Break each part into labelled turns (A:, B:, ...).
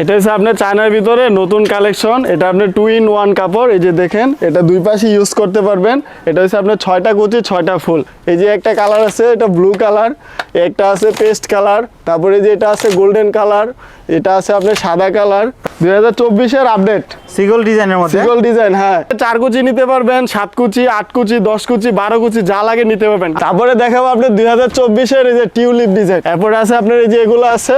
A: এটা হচ্ছে আপনার চায়নার ভিতরে নতুন কালেকশন। এটা আপনার টু ইন ওয়ান কাপড় এই যে দেখেন এটা দুই পাশে ইউজ করতে পারবেন। এটা হচ্ছে আপনার ছয়টা কুচি ছয়টা ফুল। এই যে একটা কালার আছে এটা ব্লু কালার একটা আছে পেস্ট কালার তারপরে যে এটা আছে গোল্ডেন কালার এটা আছে আপনার সাদা কালার দুই হাজার চব্বিশের আপডেট
B: সিগল ডিজাইনের মধ্যে?
A: সিগল ডিজাইন হ্যাঁ। চার কুচি নিতে পারবেন সাত কুচি আট কুচি দশ কুচি বারো কুচি যা লাগে নিতে পারবেন। তারপরে দেখাবো আপনার দুই হাজার চব্বিশের এই যে টিউলিপ ডিজাইন এরপরে আছে আপনার এই যে এগুলো আছে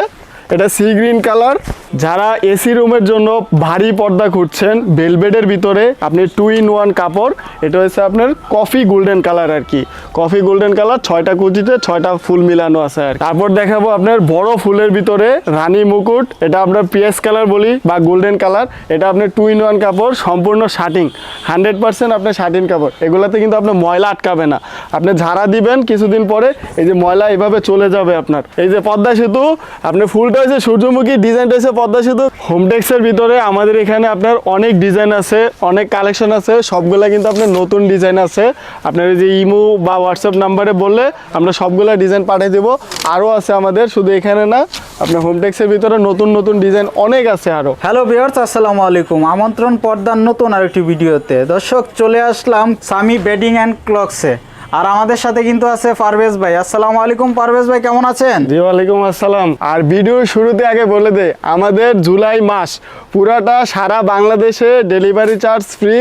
A: এটা সি গ্রিন কালার যারা এসি রুমের জন্য ভারী পর্দা খুঁজছেন বেলবেডের ভিতরে আপনি টু ইন ওয়ান কাপড়, এটা হচ্ছে আপনার কফি গোল্ডেন কালার আর কি কফি গোল্ডেন কালার ছয়টা কুচিতে ছয়টা ফুল মিলানো আছে আর তারপর দেখাবো আপনার বড় ফুলের ভিতরে রানী মুকুট। এটা আপনার পিএস কালার বলি বা গোল্ডেন কালার এটা আপনার টু ইন ওয়ান কাপড়, সম্পূর্ণ শার্টিং হান্ড্রেড পার্সেন্ট আপনার শার্টিং কাপড়। এগুলাতে কিন্তু আপনার ময়লা আটকাবে না। আপনি ঝাড়া দিবেন, কিছুদিন পরে এই যে ময়লা এভাবে চলে যাবে আপনার। এই যে পদ্মা সেতু, আপনি ফুলটা হয়েছে সূর্যমুখী ডিজাইনটা হচ্ছে পদ্মা সেতু। হোমটেক্সের ভিতরে আমাদের এখানে আপনার অনেক ডিজাইন আছে, অনেক কালেকশন আছে, সবগুলা কিন্তু আপনার নতুন ডিজাইন আছে। আপনার যে ইমো বা হোয়াটসঅ্যাপ নাম্বারে বললে আমরা সবগুলা ডিজাইন পাঠিয়ে দেবো। আরও আছে আমাদের, শুধু এখানে না, আপনার হোমটেক্সের ভিতরে নতুন নতুন ডিজাইন অনেক আছে আরও
B: হ্যালো ভিউয়ার্স আসসালামু আলাইকুম। আমন্ত্রণ পর্দার নতুন আরেকটি ভিডিওতে। দর্শক, চলে আসলাম সামি বেডিং অ্যান্ড ক্লকসে আর আমাদের সাথে কিন্তু আছে পারভেজ ভাই। আসসালামু আলাইকুম পারভেজ ভাই কেমন আছেন?
A: জি ওয়ালাইকুম আসসালাম। আর ভিডিওর শুরুতে আগে বলে দে আমাদের জুলাই মাস পুরাটা সারা বাংলাদেশে ডেলিভারি চার্জ ফ্রি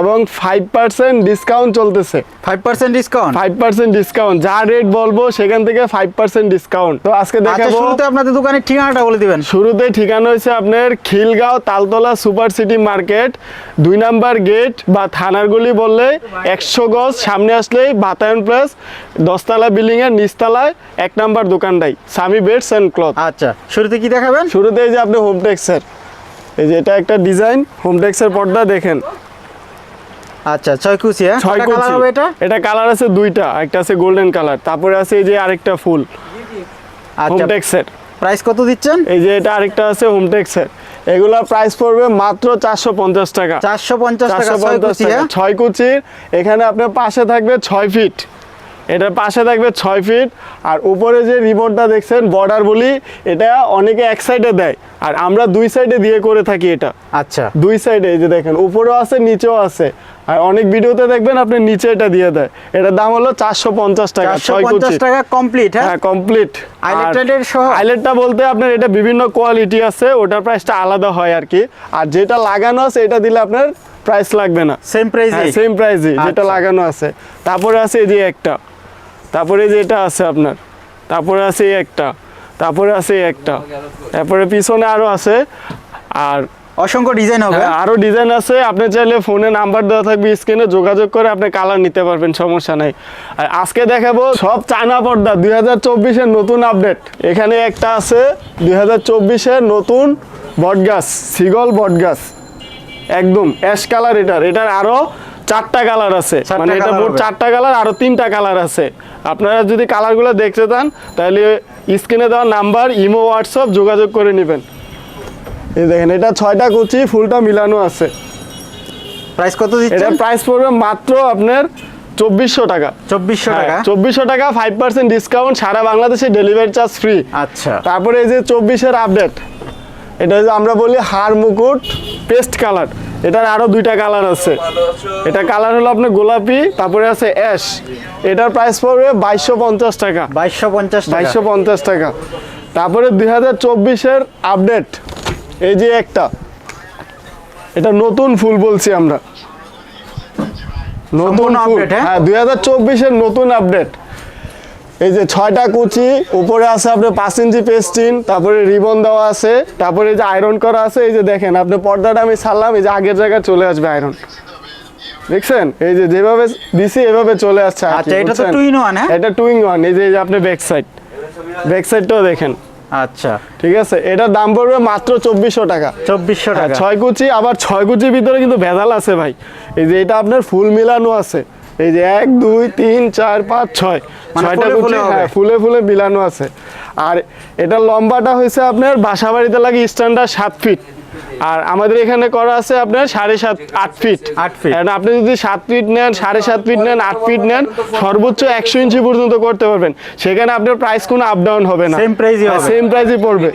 A: এবং ফাইভ পার্সেন্ট ডিসকাউন্ট চলতেছে।
B: Five percent discount
A: five percent discount যা রেট বলব সেখান থেকে ফাইভ পার্সেন্ট ডিসকাউন্ট তো আজকে
B: আচ্ছা
A: দেখাবো
B: শুরুতে আপনাদের দোকানের ঠিকানাটা বলে দিবেন।
A: শুরুতে ঠিকানা হয়েছে আপনার Khilgaon Taltola super city market দুই নাম্বার গেট বা থানার গলি বললে একশো গজ সামনে আসলেই বাতায়ন প্রেস দশতলা বিল্ডিং এর নিচতলায় এক নাম্বার দোকানটাই সামি বেডস অ্যান্ড ক্লথ
B: আচ্ছা শুরুতে কি দেখাবেন?
A: শুরুতে এই যে আপনি হোম হোমটেক্সের এই যে এটা একটা ডিজাইন হোম হোমটেক্সের পর্দা দেখেন।
B: আচ্ছা ছয় কুচি হ্যাঁ?
A: ছয় কুচি।
B: এটা?
A: এটা কালার আছে দুইটা একটা আছে গোল্ডেন কালার তারপরে আছে এই যে আরেকটা ফুল।
B: আচ্ছা।
A: হোমটেক্সের
B: প্রাইস কত দিচ্ছেন?
A: এই যে এটা আরেকটা আছে হোম হোমটেক্সের এগুলা প্রাইস পড়বে মাত্র চারশো পঞ্চাশ টাকা।
B: চারশো পঞ্চাশ টাকা
A: টাকা
B: হ্যাঁ?
A: ছয় কুচির। এখানে আপনার পাশে থাকবে ছয় ফিট এটার পাশে থাকবে ছয় ফিট আর উপরে যে রিমোটটা দেখছেন বর্ডার বলি এটা অনেকে এক সাইডে দেয়। আর আমরা দুই সাইডে দিয়ে করে থাকি এটা।
B: আচ্ছা।
A: দুই সাইডে এই যে দেখেন উপরেও আছে নিচেও আছে। আর অনেক ভিডিওতে দেখবেন আপনি নিচে এটা দিয়ে দেয়। এটার দাম হলো চারশো পঞ্চাশ টাকা ছয়
B: পঞ্চাশ টাকা কমপ্লিট হ্যাঁ?
A: কমপ্লিট
B: সহ?
A: বলতে আপনার এটা বিভিন্ন কোয়ালিটি আছে ওটার প্রাইসটা আলাদা হয় আর কি। আর যেটা লাগানো আছে এটা দিলে আপনার প্রাইস লাগবে না।
B: সেম প্রাইস
A: সেম প্রাইসই যেটা
B: আচ্ছা।
A: লাগানো আছে। তারপরে আছে এই যে একটা। তারপরে যে এটা আছে আপনার তারপরে আছে একটা তারপরে আছে একটা তারপরে পিছনে আরও আছে আর
B: অসংখ্য ডিজাইন হবে।
A: হ্যাঁ, আরও ডিজাইন আছে। আপনি চাইলে ফোনে নাম্বার দেওয়া থাকবে স্ক্রিনে যোগাযোগ করে আপনি কালার নিতে পারবেন সমস্যা নাই। আর আজকে দেখাবো সব চায়না পর্দা দুই হাজার চব্বিশের নতুন আপডেট এখানে একটা আছে দুই হাজার চব্বিশের নতুন বটগাছ সিগল বটগাছ। একদম অ্যাশ কালার এটার এটার আরও চারটা কালার আছে। মানে এটা মোট চারটা কালার আরও তিনটা কালার আছে। আপনারা যদি কালারগুলো দেখতে চান তাহলে স্ক্রিনে দেওয়া নাম্বার ইমো হোয়াটসঅ্যাপ যোগাযোগ করে নেবেন। এই দেখেন এটা ছয়টা কুচি ফুলটা মিলানো আছে।
B: প্রাইস কত
A: এটা প্রাইস পড়বে মাত্র আপনার চব্বিশশো টাকা।
B: চব্বিশশো টাকা?
A: চব্বিশশো টাকা ফাইভ পার্সেন্ট ডিসকাউন্ট সারা বাংলাদেশে ডেলিভারি চার্জ ফ্রি
B: আচ্ছা।
A: তারপরে এই যে চব্বিশের আপডেট এটা আমরা বলি হার মুকুট পেস্ট কালার এটার আরও দুইটা কালার আছে। এটা কালার হলো আপনার গোলাপি তারপরে আছে অ্যাশ। এটার প্রাইস পড়বে বাইশশো পঞ্চাশ টাকা।
B: বাইশশো পঞ্চাশ
A: বাইশশো পঞ্চাশ টাকা। তারপরে দুই হাজার চব্বিশের আপডেট এই যে একটা। এটা নতুন ফুল বলছি আমরা। নতুন
B: আপডেট হ্যাঁ?
A: হ্যাঁ দুই হাজার চব্বিশের নতুন আপডেট এই যে ছয়টা কুচি উপরে আছে আপনার পাঁচ ইঞ্চি পেস্টিন তারপরে রিবন দেওয়া আছে তারপরে এই যে আয়রন করা আছে এই যে দেখেন আপনি পর্দাটা আমি ছাড়লাম এই যে আগের জায়গায় চলে আসবে আয়রন দেখছেন? এই যে যেভাবে দিছি এভাবে চলে আসছে
B: আচ্ছা, এটা তো in one, হ্যাঁ?
A: এটা টু ইন ওয়ান এই যে এই যে আপনি ব্যাক সাইড ব্যাক সাইডটাও দেখেন।
B: আচ্ছা।
A: ঠিক আছে? এটার দাম পড়বে মাত্র চব্বিশশো টাকা।
B: চব্বিশশো
A: হ্যাঁ,
B: টাকা।
A: ছয় কুচি আবার ছয় কুচির ভিতরে কিন্তু ভেজাল আছে ভাই। এই যে এটা আপনার ফুল মিলানো আছে। এই যে এক দুই তিন চার পাঁচ ছয়।
B: মানে
A: ছয়টা
B: ফুলে ফুলে হবে।
A: হ্যাঁ ফুলে ফুলে মিলানো আছে। আর এটা লম্বাটা হয়েছে আপনার বাসাবাড়িতে লাগে স্ট্যান্ডার্ড সাত ফিট আর আমাদের এখানে করা আছে আপনার সাড়ে সাত আট ফিট
B: আট।
A: And আপনি যদি সাত ফিট নেন সাড়ে সাত ফিট নেন আট ফিট নেন সর্বোচ্চ একশো ইঞ্চি পর্যন্ত করতে পারবেন। সেখানে আপনার প্রাইস কোনো আপ ডাউন হবে না।
B: Same price ই হবে।
A: সেম প্রাইসই পড়বে।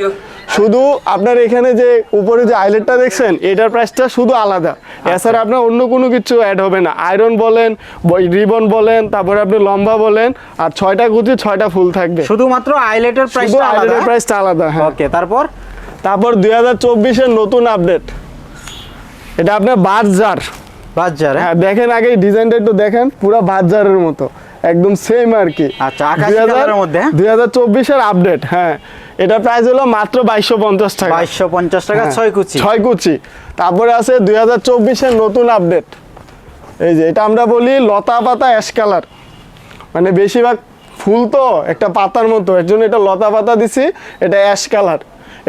A: শুধু আপনার এখানে যে উপরে যে আইলেটটা দেখছেন এটার প্রাইসটা শুধু আলাদা। এছাড়া আপনার অন্য কোনো কিছু অ্যাড হবে না। আয়রন বলেন রিবন বলেন তারপরে আপনি লম্বা বলেন আর ছয়টা কুচি ছয়টা ফুল থাকবে।
B: শুধুমাত্র আইলেটের প্রাইসটা আলাদা।
A: আইলেটের প্রাইসটা আলাদা হ্যাঁ।
B: ওকে তারপর?
A: তারপর দুই হাজার চব্বিশের নতুন আপডেট। এটা আপনার বাজার।
B: বাজার
A: হ্যাঁ? দেখেন আগে ডিজাইনটা একটু দেখেন পুরো বাজারের মতো একদম সেম আর কি।
B: আচ্ছা, মধ্যে, হ্যাঁ?
A: দুই হাজার চব্বিশের আপডেট হ্যাঁ। এটা প্রাইস হলো মাত্র বাইশশো পঞ্চাশ টাকা।
B: বাইশশো পঞ্চাশ টাকা
A: হ্যাঁ,
B: ছয় কুচি।
A: ছয় কুচি। তারপরে আছে দুই হাজার চব্বিশের নতুন আপডেট এই যে এটা আমরা বলি লতা পাতা অ্যাশ কালার মানে বেশিরভাগ ফুল তো একটা পাতার মতো এর জন্য এটা লতা পাতা দিছি এটা অ্যাশ কালার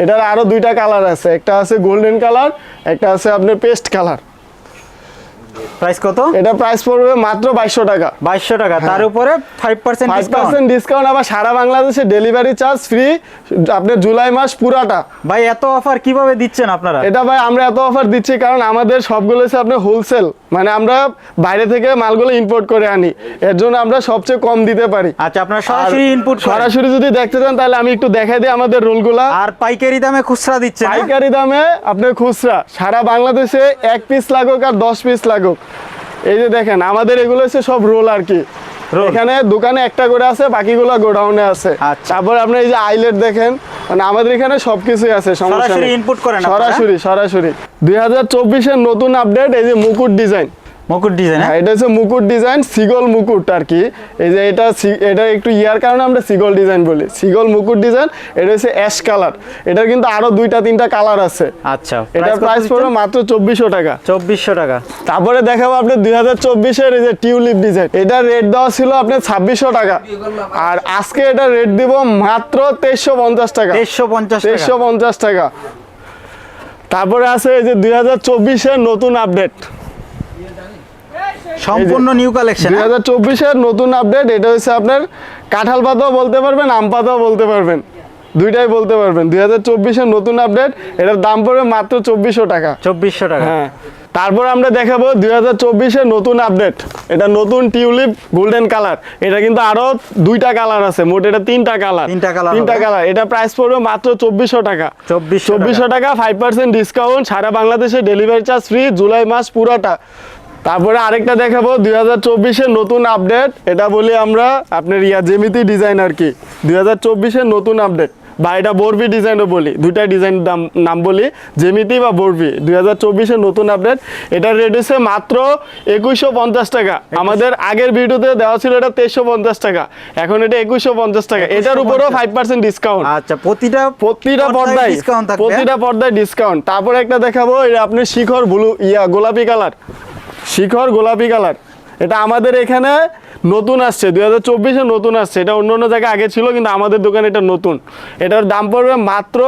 A: এটার আরও দুইটা কালার আছে। একটা আছে গোল্ডেন কালার একটা আছে আপনার পেস্ট কালার
B: প্রাইস কত?
A: এটা প্রাইস পড়বে মাত্র বাইশশো টাকা।
B: বাইশশো টাকা। তার উপরে five percent
A: five percent discount আবার সারা বাংলাদেশে ডেলিভারি চার্জ ফ্রি আপনার জুলাই মাস পুরাটা।
B: ভাই এত অফার কীভাবে দিচ্ছেন আপনারা?
A: এটা ভাই আমরা এত অফার দিচ্ছি কারণ আমাদের সবগুলো হচ্ছে আপনার হোলসেল মানে আমরা বাইরে থেকে মালগুলো ইম্পোর্ট করে আনি। এর জন্য আমরা সবচেয়ে কম দিতে পারি।
B: আচ্ছা আপনারা সরাসরি ইনপুট
A: সরাসরি যদি দেখতে চান তাহলে আমি একটু দেখাই দিই আমাদের রোলগুলা।
B: আর পাইকারি দামে খুচরা দিচ্ছেন হ্যাঁ?
A: পাইকারি দামে আপনার খুচরা। সারা বাংলাদেশে এক পিস লাগুক আর দশ পিস লাগুক। এই যে দেখেন আমাদের এগুলো হচ্ছে সব রোল আর কি। এখানে দোকানে একটা করে আছে বাকিগুলো গোডাউনে আছে।
B: আচ্ছা।
A: তারপর আপনি এই যে আইলেট দেখেন মানে আমাদের এখানে সবকিছুই আছে
B: সরাসরি ইনপুট করেন
A: সরাসরি সরাসরি। দুই হাজার চব্বিশের নতুন আপডেট এই যে মুকুট ডিজাইন
B: মুকুট ডিজাইন
A: হ্যাঁ? এটা হচ্ছে মুকুট ডিজাইন সিগল মুকুট আর কি। এই যে এটা এটা একটু ইয়ার কারণে আমরা সিগল ডিজাইন বলি। সিগল মুকুট ডিজাইন এটা হচ্ছে অ্যাশ কালার এটার কিন্তু আরও দুইটা তিনটা কালার আছে।
B: আচ্ছা
A: এটার প্রাইস পড়বে মাত্র চব্বিশশো টাকা।
B: চব্বিশশো টাকা।
A: তারপরে দেখাবো আপনি দুই হাজার চব্বিশের এই যে টিউলিপ ডিজাইন এটা রেট দেওয়া ছিল আপনার ছাব্বিশশো টাকা। আর আজকে এটা রেট দিব মাত্র তেইশশো পঞ্চাশ টাকা।
B: তেইশশো পঞ্চাশ
A: তেইশশো পঞ্চাশ টাকা। তারপরে আছে এই যে দুই হাজার চব্বিশের নতুন আপডেট
B: সম্পূর্ণ নিউ কালেকশন
A: দুই হাজার চব্বিশের নতুন আপডেট এটা হচ্ছে আপনার কাঁঠাল পাতাও বলতে পারবেন আম পাতাও বলতে পারবেন। দুইটাই বলতে পারবেন। দুই হাজার চব্বিশের নতুন আপডেট এটার দাম পড়বে মাত্র চব্বিশশো টাকা।
B: চব্বিশশো টাকা।
A: হ্যাঁ। তারপর আমরা দেখাবো দুই হাজার চব্বিশের নতুন আপডেট এটা নতুন টিউলিপ গোল্ডেন কালার এটা কিন্তু আরও দুইটা কালার আছে মোট এটা তিনটা কালার
B: তিনটা কালার
A: তিনটা কালার এটা প্রাইস পড়বে মাত্র চব্বিশশো টাকা।
B: চব্বিশশো
A: টাকা। ফাইভ পার্সেন্ট ডিসকাউন্ট সারা বাংলাদেশে ডেলিভারি চার্জ ফ্রি জুলাই মাস পুরোটা। তারপরে আরেকটা দেখাবো দুই হাজার চব্বিশের নতুন আপডেট এটা বলি আমরা আপনার ইয়া জেমিতি ডিজাইন আর কি। দুই হাজার চব্বিশের নতুন আপডেট বা এটা বরবি ডিজাইনও বলি দুইটা ডিজাইন দাম নাম বলি জেমিতি বা বরবি দুই হাজার চব্বিশের নতুন আপডেট এটার রেট হচ্ছে মাত্র একুশশো পঞ্চাশ টাকা। আমাদের আগের ভিডিওতে দেওয়া ছিল এটা তেইশশো পঞ্চাশ টাকা। এখন এটা একুশশো পঞ্চাশ টাকা। এটার উপরেও ফাইভ পার্সেন্ট ডিসকাউন্ট
B: আচ্ছা প্রতিটা
A: প্রতিটা পর্দায়
B: ডিসকাউন্ট
A: প্রতিটা পর্দায় ডিসকাউন্ট তারপরে একটা দেখাবো এটা আপনি শিখর ব্লু ইয়া গোলাপি কালার শিখর গোলাপি কালার। এটা আমাদের এখানে নতুন আসছে দুই হাজার চব্বিশে নতুন আসছে। এটা অন্য অন্য জায়গায় আগে ছিল কিন্তু আমাদের দোকানে এটা নতুন। এটার দাম পড়বে মাত্র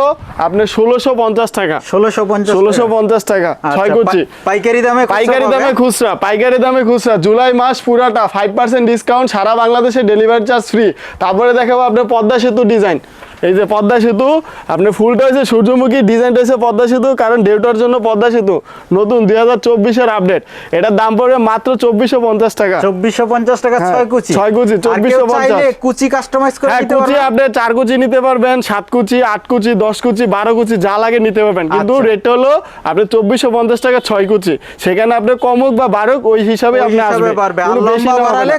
A: আপনার ষোলোশো পঞ্চাশ টাকা।
B: ষোলোশো পঞ্চাশ
A: ষোলোশো পঞ্চাশ টাকা ছয়
B: আচ্ছা,
A: কুচি
B: পাইকারি দামে
A: পাইকারি দামে খুচরা পাইকারি দামে খুচরা। জুলাই মাস পুরাটা ফাইভ পার্সেন্ট ডিসকাউন্ট সারা বাংলাদেশে ডেলিভারি চার্জ ফ্রি তারপরে দেখাবো আপনার পদ্মা সেতু ডিজাইন এই যে পদ্মা সেতু আপনার ফুলটা হয়েছে সূর্যমুখী ডিজাইনটা হয়েছে পদ্মা সেতু কারণ ডেউটার জন্য পদ্মা সেতু। নতুন দুই হাজার চব্বিশের আপডেট এটার দাম পড়বে মাত্র চব্বিশশো পঞ্চাশ টাকা।
B: চব্বিশশো পঞ্চাশ টাকা
A: হ্যাঁ,
B: ছয় কুচি।
A: ছয় কুচি, 2450
B: চাইলে কুচি কাস্টমাইজ করে
A: হ্যাঁ কুচি আপনি চার কুচি নিতে পারবেন সাত কুচি আট কুচি দশ কুচি বারো কুচি যা লাগে নিতে পারবেন। কিন্তু
B: আচ্ছা।
A: রেট হলো আপনি চব্বিশশো পঞ্চাশ টাকা ছয় কুচি। সেখানে আপনি কমুক বা বারুক ওই হিসাবে আপনি আসবে
B: পারবে। আর
A: কোনো বেশি না।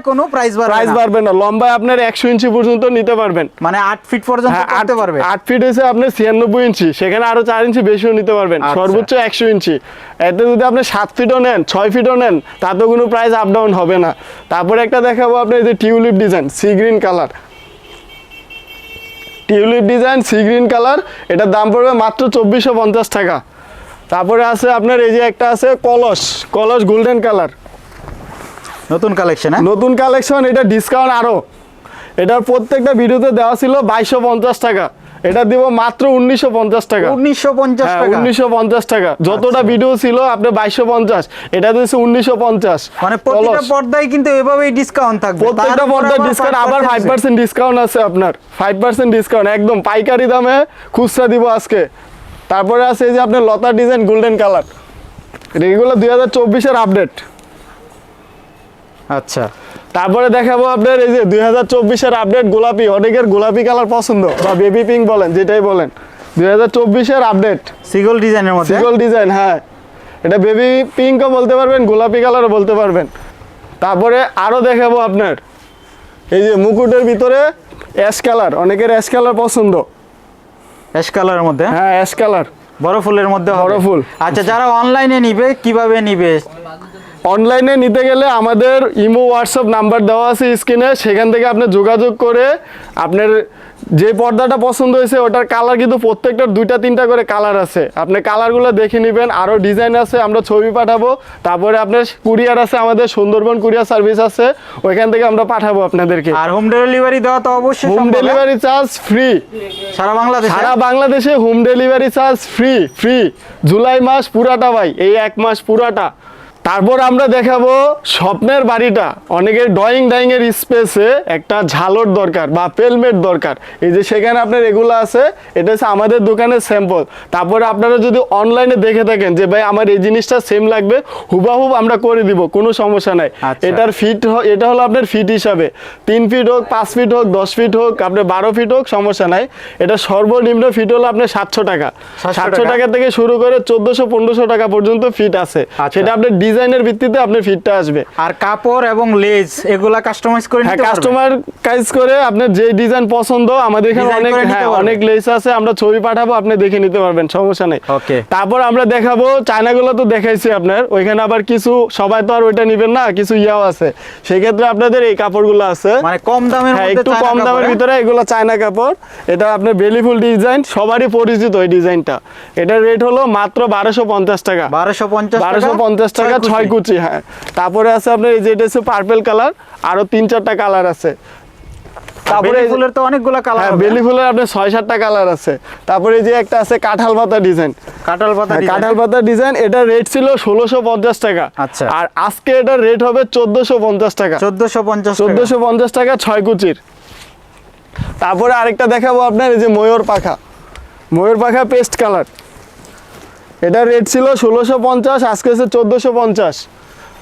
B: কোনো বাড়বে
A: প্রাইস বাড়বে না। লম্বায় আপনার একশো ইঞ্চি পর্যন্ত নিতে পারবেন।
B: মানে আট ফিট পর্যন্ত
A: হ্যাঁ,
B: করতে পারবে।
A: আট ফিট হয়েছে আপনার ছিয়ানব্বই ইঞ্চি। সেখানে আরও চার ইঞ্চি বেশিও নিতে পারবেন।
B: আচ্ছা।
A: সর্বোচ্চ একশো ইঞ্চি। এতে যদি আপনি সাত ফিটও নেন ছয় ফিটও নেন তাতেও কোনো প্রাইস আপ ডাউন হবে না। তারপরে একটা দেখাবো আপনার এই যে tulip design sea green colour tulip design sea green colour এটার দাম পড়বে মাত্র চব্বিশশো পঞ্চাশ টাকা। তারপরে আছে আপনার এই যে একটা আছে কলস কলস গোল্ডেন কালার
B: নতুন কালেকশন হ্যাঁ?
A: নতুন কালেকশন এটা ডিসকাউন্ট আরও। এটার প্রত্যেকটা ভিডিওতে দেওয়া ছিল বাইশশো পঞ্চাশ টাকা। এটা দিব মাত্র উনিশশো পঞ্চাশ টাকা।
B: উনিশশো পঞ্চাশ
A: হ্যাঁ
B: টাকা।
A: উনিশশো পঞ্চাশ টাকা। যতটা
B: আচ্ছা।
A: ভিডিও ছিল আপনার বাইশশো পঞ্চাশ এটা দিয়েছে উনিশশো পঞ্চাশ।
B: মানে প্রতিটা পর্দায় কিন্তু এভাবেই ডিসকাউন্ট থাকবে।
A: প্রত্যেকটা
B: আবার
A: ডিসকাউন্ট আবার ফাইভ পার্সেন্ট ডিসকাউন্ট আছে আপনার। ফাইভ পার্সেন্ট ডিসকাউন্ট একদম পাইকারি দামে খুচরা দিব আজকে। তারপরে আছে যে আপনার লতা ডিজাইন গোল্ডেন কালার এগুলো দুই হাজার চব্বিশের আপডেট
B: আচ্ছা।
A: তারপরে দেখাবো আপনার এই যে দুই হাজার চব্বিশের আপডেট গোলাপি অনেকের গোলাপি কালার পছন্দ। বা বেবি পিঙ্ক বলেন যেটাই বলেন। দুই হাজার চব্বিশের আপডেট
B: সিগল ডিজাইনের মধ্যে?
A: সিগল ডিজাইন হ্যাঁ। এটা বেবি পিঙ্কও বলতে পারবেন গোলাপি কালারও বলতে পারবেন। তারপরে আরও দেখাবো আপনার। এই যে মুকুটের ভিতরে অ্যাশ কালার অনেকের অ্যাশ কালার পছন্দ।
B: অ্যাশ কালারের মধ্যে?
A: হ্যাঁ অ্যাশ কালার
B: বড় ফুলের মধ্যে
A: বড় ফুল।
B: আচ্ছা যারা অনলাইনে নিবে কীভাবে নিবে?
A: অনলাইনে নিতে গেলে আমাদের ইমো হোয়াটসঅ্যাপ নাম্বার দেওয়া আছে স্ক্রিনে। সেখান থেকে আপনি যোগাযোগ করে আপনার যে পর্দাটা পছন্দ হয়েছে ওটার কালার কিন্তু প্রত্যেকটার দুইটা তিনটা করে কালার আছে। আপনি কালারগুলো দেখে নেবেন। আরও ডিজাইন আছে আমরা ছবি পাঠাবো। তারপরে আপনার কুরিয়ার আছে আমাদের সুন্দরবন কুরিয়ার সার্ভিস আছে। ওইখান থেকে আমরা পাঠাবো আপনাদেরকে।
B: আর হোম ডেলিভারি দেওয়া তো অবশ্যই
A: হোম? ডেলিভারি চার্জ ফ্রি
B: সারা বাংলাদেশে?
A: সারা বাংলাদেশে home delivery charge free free July মাস পুরাটা ভাই এই এক মাস পুরাটা। তারপর আমরা দেখাবো স্বপ্নের বাড়িটা। অনেকের ড্রয়িং ডাইং এর স্পেসে একটা ঝালর দরকার বা পেলমেট দরকার। এই যে সেখানে আপনার এগুলো আছে এটা হচ্ছে আমাদের দোকানের স্যাম্পল তারপরে আপনারা যদি অনলাইনে দেখে থাকেন যে ভাই আমার এই জিনিসটা সেম লাগবে হুবাহুব আমরা করে দিব কোনো সমস্যা নাই।
B: আচ্ছা।
A: এটার ফিট এটা হলো আপনার ফিট হিসাবে। তিন ফিট হোক পাঁচ ফিট হোক দশ ফিট হোক আপনার বারো ফিট হোক সমস্যা নাই। এটা সর্বনিম্ন ফিট হলো আপনার সাতশো টাকা। সাতশো
B: টাকা?
A: থেকে শুরু করে চোদ্দশো পনেরোশো টাকা পর্যন্ত ফিট আছে।
B: আচ্ছা।
A: সেটা আপনার ডিজাইনের ভিত্তিতে আপনার ফিটটা আসবে।
B: আর কাপড় এবং লেজ এগুলা কাস্টমাইজ করে
A: হ্যাঁ
B: নিতে
A: কাস্টমার কাজ করে আপনার যে ডিজাইন পছন্দ আমাদের এখানে অনেক হ্যাঁ অনেক লেস আছে আমরা ছবি পাঠাবো আপনি দেখে নিতে পারবেন সমস্যা নেই।
B: Okay.
A: তারপর আমরা দেখাবো চায়নাগুলো তো দেখাইছি আপনার ওইখানে আবার কিছু সবাই তো আর ওইটা নিবেন না কিছু ইয়াও আছে। সেক্ষেত্রে আপনাদের এই কাপড়গুলো আছে।
B: মানে কম দামের
A: হ্যাঁ
B: মধ্যে
A: একটু কম দামের? ভিতরে এগুলো চায়না কাপড়। এটা আপনার বেলিফুল ডিজাইন সবারই পরিচিত এই ডিজাইনটা এটার রেট হলো মাত্র বারোশো পঞ্চাশ টাকা।
B: বারোশো পঞ্চাশ
A: বারোশো পঞ্চাশ টাকা ছয় কুচি। হ্যাঁ। তারপরে আছে আপনার এই যে এটা হচ্ছে পার্পেল কালার আরও তিন চারটা কালার আছে। তারপরে
B: ফুলের তো অনেকগুলো কালার
A: হ্যাঁ বেলি ফুলের আপনার ছয় সাতটা কালার আছে। তারপরে যে একটা আছে কাঁঠাল পাতা ডিজাইন
B: কাঁঠাল পাতা
A: হ্যাঁ, কাঁঠাল পাতা ডিজাইন এটার রেট ছিল ষোলোশো পঞ্চাশ টাকা।
B: আচ্ছা।
A: আর আজকে এটার রেট হবে চোদ্দশো পঞ্চাশ টাকা।
B: চোদ্দশো পঞ্চাশ
A: চোদ্দশো পঞ্চাশ টাকা ছয় কুচির। তারপরে আরেকটা দেখাবো আপনার এই যে ময়ূর পাখা। ময়ূর পাখা পেস্ট কালার এটার রেট ছিল ষোলোশো পঞ্চাশ, আজকে হচ্ছে চোদ্দোশো পঞ্চাশ।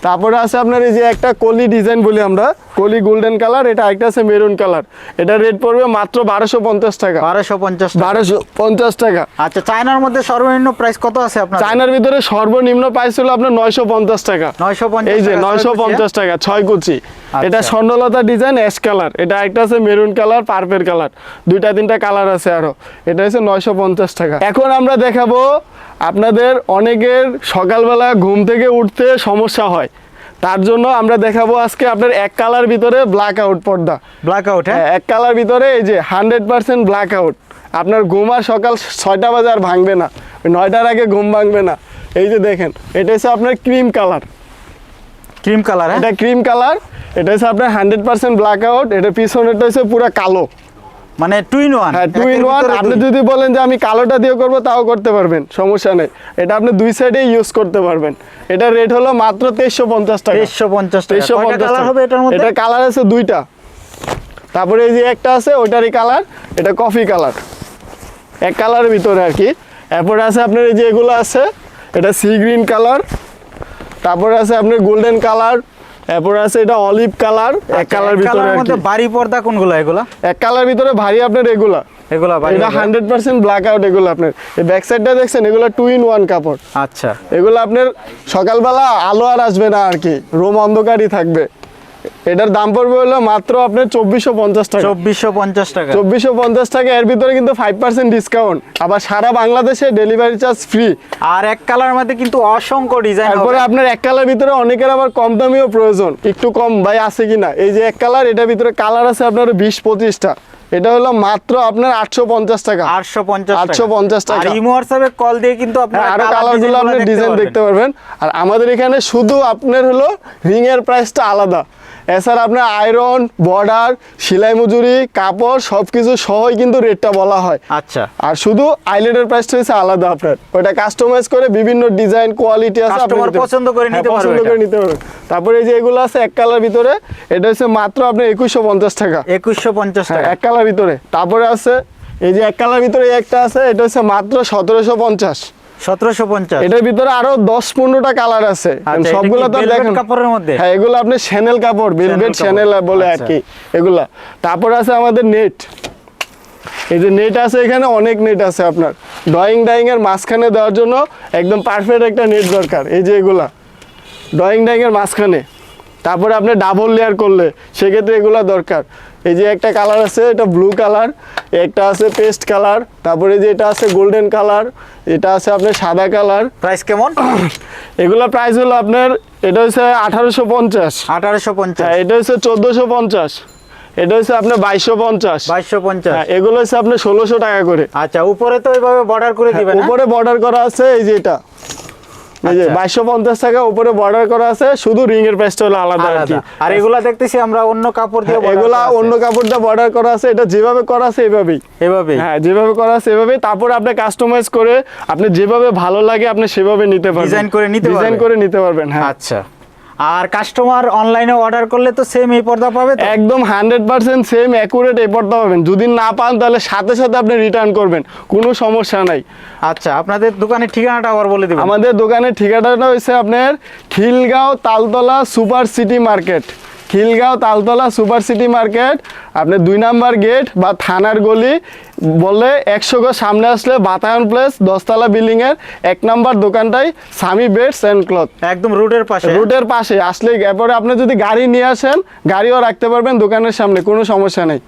A: তারপরে আছে আপনার এই যে একটা কলি ডিজাইন বলি আমরা। কলি গোল্ডেন কালার এটা একটা আছে মেরুন কালার। এটা রেট পড়বে মাত্র বারোশো পঞ্চাশ টাকা।
B: বারোশো পঞ্চাশ
A: বারোশো পঞ্চাশ টাকা।
B: আচ্ছা চায়নার মধ্যে সর্বনিম্ন প্রাইস কত আছে আপনার?
A: চায়নার ভিতরে সর্বনিম্ন প্রাইস ছিল আপনার নয়শো পঞ্চাশ টাকা।
B: নয়শো পঞ্চাশ
A: এই যে নয়শো পঞ্চাশ টাকা ছয় কুচি। এটা
B: আচ্ছা।
A: স্বর্ণলতা ডিজাইন অ্যাশ কালার এটা একটা আছে মেরুন কালার পার্পেল কালার দুইটা তিনটা কালার আছে আরও। এটা হচ্ছে নয়শো পঞ্চাশ টাকা। এখন আমরা দেখাবো আপনাদের অনেকের সকালবেলা ঘুম থেকে উঠতে সমস্যা হয়। তার জন্য আমরা দেখাবো আজকে আপনার এক কালার ভিতরে ব্ল্যাক আউট পর্দা।
B: ব্ল্যাক আউট হ্যাঁ?
A: এক কালার ভিতরে এই যে হান্ড্রেড পার্সেন্ট ব্ল্যাক আউট আপনার ঘুম আর সকাল ছয়টা বাজে আর ভাঙবে না। নয়টার আগে ঘুম ভাঙবে না। এই যে দেখেন এটা হচ্ছে আপনার ক্রিম কালার
B: ক্রিম কালার
A: এটা ক্রিম কালার এটা হচ্ছে আপনার হান্ড্রেড পার্সেন্ট ব্ল্যাক আউট এটা পিছনেরটা হচ্ছে পুরো কালো।
B: মানে টু ইন ওয়ান
A: হ্যাঁ টু ইন ওয়ান আপনি যদি বলেন যে আমি কালোটা দিয়ে করব তাও করতে পারবেন সমস্যা নেই। এটা আপনি দুই সাইডে ইউজ করতে পারবেন। এটা রেট হলো মাত্র তেইশশো পঞ্চাশ টাকা।
B: তেইশশো পঞ্চাশ টাকা।
A: তেইশশো
B: কয়টা
A: পঞ্চাশ
B: কালার হবে এটার মধ্যে?
A: এটা কালার আছে দুইটা। তারপরে এই যে একটা আছে ওইটারই কালার এটা কফি কালার এক কালারের ভিতরে আর কি। এরপরে আছে আপনার এই যে এগুলো আছে এটা সি গ্রিন কালার তারপরে আছে আপনার গোল্ডেন কালার এরপরে আছে এটা অলিভ কালার এক কালার ভিতরে
B: মধ্যে পর্দা কোনগুলো এগুলা?
A: এক কালার ভিতরে ভারী আপনার এগুলা।
B: এগুলা
A: এটা ব্ল্যাক আউট এগুলো আপনার। এই ব্যাক সাইডটা দেখছেন এগুলো টু ইন ওয়ান কাপড়।
B: আচ্ছা।
A: এগুলো আপনার সকালবেলা আলো আর আসবে না আর কি রোম অন্ধকারই থাকবে। এটার দাম পড়বে হলো মাত্র আপনার চব্বিশশো পঞ্চাশ টাকা।
B: চব্বিশশো পঞ্চাশ টাকা।
A: চব্বিশশো পঞ্চাশ টাকা এর ভিতরে কিন্তু ফাইভ পার্সেন্ট ডিসকাউন্ট আবার সারা বাংলাদেশে ডেলিভারি চার্জ ফ্রি
B: আর এক কালার মধ্যে কিন্তু অসংখ্য ডিজাইন
A: তারপরে আপনার এক কালার ভিতরে অনেকের আবার কম দামিও প্রয়োজন। একটু কম ভাই আছে কিনা? এই যে এক কালার এটার ভিতরে কালার আছে আপনার বিশ পঁচিশটা। এটা হলো মাত্র আপনার আটশো পঞ্চাশ টাকা।
B: আটশো পঞ্চাশ
A: 850 টাকা।
B: আর ইমো হোয়াটসঅ্যাপে কল দিয়ে কিন্তু আপনারা
A: হ্যাঁ,
B: আরও
A: কালারগুলো আপনি ডিজাইন দেখতে পারবেন। আর আমাদের এখানে শুধু আপনার হলো রিং এর প্রাইসটা আলাদা। এছাড়া আপনার আয়রন বর্ডার সেলাই মজুরি কাপড় সব কিছু সহই কিন্তু রেটটা বলা হয়।
B: আচ্ছা।
A: আর শুধু আইলেটের প্রাইসটা হচ্ছে আলাদা আপনার। ওটা কাস্টমাইজ করে বিভিন্ন ডিজাইন কোয়ালিটি আছে আপনি
B: Customer
A: নিতে-
B: পছন্দ করে
A: হ্যাঁ,
B: নিতে পারবে
A: পছন্দ করে নিতে পারবেন তারপরে এই যে এগুলো আছে এক কালার ভিতরে এটা হচ্ছে মাত্র আপনার একুশশো পঞ্চাশ টাকা।
B: একুশশো পঞ্চাশ
A: হ্যাঁ
B: টাকা।
A: এক কালার ভিতরে। তারপরে আছে এই যে এক কালার ভিতরে একটা আছে এটা হচ্ছে মাত্র সতেরোশো পঞ্চাশ।
B: সতেরোশো পঞ্চাশ।
A: এটার ভিতরে আরও দশ পনেরোটা কালার আছে।
B: আচ্ছা,
A: সবগুলো তো দেখেন
B: কাপড়ের মধ্যে?
A: হ্যাঁ এগুলো আপনি শ্যানেল কাপড় ভেলভেট শ্যানেল বলে আর
B: আচ্ছা।
A: কি এগুলা। তারপর আছে আমাদের নেট এই যে নেট আছে এখানে অনেক নেট আছে আপনার। ড্রয়িং ডাইং এর মাঝখানে দেওয়ার জন্য একদম পারফেক্ট একটা নেট দরকার। এই যে এগুলা। ড্রয়িং ডাইং এর মাঝখানে। তারপরে আপনি ডাবল লেয়ার করলে সেক্ষেত্রে এগুলা দরকার। এই যে একটা কালার আছে এটা ব্লু কালার একটা আছে পেস্ট কালার তারপরে যে এটা আছে গোল্ডেন কালার এটা আছে আপনার সাদা কালার
B: প্রাইস কেমন?
A: এগুলো প্রাইস হলো আপনার এটা হচ্ছে আঠারোশো পঞ্চাশ।
B: আঠারোশো পঞ্চাশ।
A: হ্যাঁ এটা হচ্ছে চোদ্দোশো পঞ্চাশ। এটা হচ্ছে আপনার বাইশশো পঞ্চাশ।
B: বাইশশো পঞ্চাশ।
A: হ্যাঁ এগুলো হচ্ছে আপনার ষোলোশো টাকা করে।
B: আচ্ছা উপরে তো ওইভাবে বর্ডার করে দিবেন?
A: উপরে বর্ডার করা আছে এই যে এটা। বাইশশো পঞ্চাশ টাকা উপরে বর্ডার করা আছে শুধু রিং এর প্রাইসটা হলো আলাদা আর কি।
B: আর এগুলা দেখতেছি আমরা অন্য কাপড় দিয়ে
A: এগুলা অন্য কাপড় দিয়ে বর্ডার করা আছে এটা যেভাবে করা আছে এভাবেই।
B: এভাবেই?
A: হ্যাঁ যেভাবে করা আছে এভাবেই। তারপরে আপনি কাস্টমাইজ করে আপনি যেভাবে ভালো লাগে আপনি সেভাবে নিতে পারবেন।
B: Design করে নিতে
A: ডিজাইন। করে নিতে পারবেন হ্যাঁ।
B: আচ্ছা। আর কাস্টমার অনলাইনে অর্ডার করলে তো সেম এই পর্দা পাবে
A: একদম হান্ড্রেড পার্সেন্ট সেম অ্যাকুরেট এই পর্দা পাবেন। যদি না পান তাহলে সাথে সাথে আপনি রিটার্ন করবেন। কোনো সমস্যা নাই।
B: আচ্ছা আপনাদের দোকানের ঠিকানাটা আবার বলে দেবেন।
A: আমাদের দোকানের ঠিকানাটা হচ্ছে আপনার Khilgaon Taltala super city market. Khilgaon Taltala super city market. আপনি দুই নাম্বার গেট বা থানার গলি বললে একশো গো সামনে আসলে বাতায়ন প্লেস দশতলা বিল্ডিংয়ের এক নাম্বার দোকানটাই স্বামী বেডস অ্যান্ড ক্লথ।
B: একদম রোডের পাশে।
A: রোডের পাশে আসলে এরপরে আপনি যদি গাড়ি নিয়ে আসেন গাড়িও রাখতে পারবেন দোকানের সামনে কোনো সমস্যা নেই।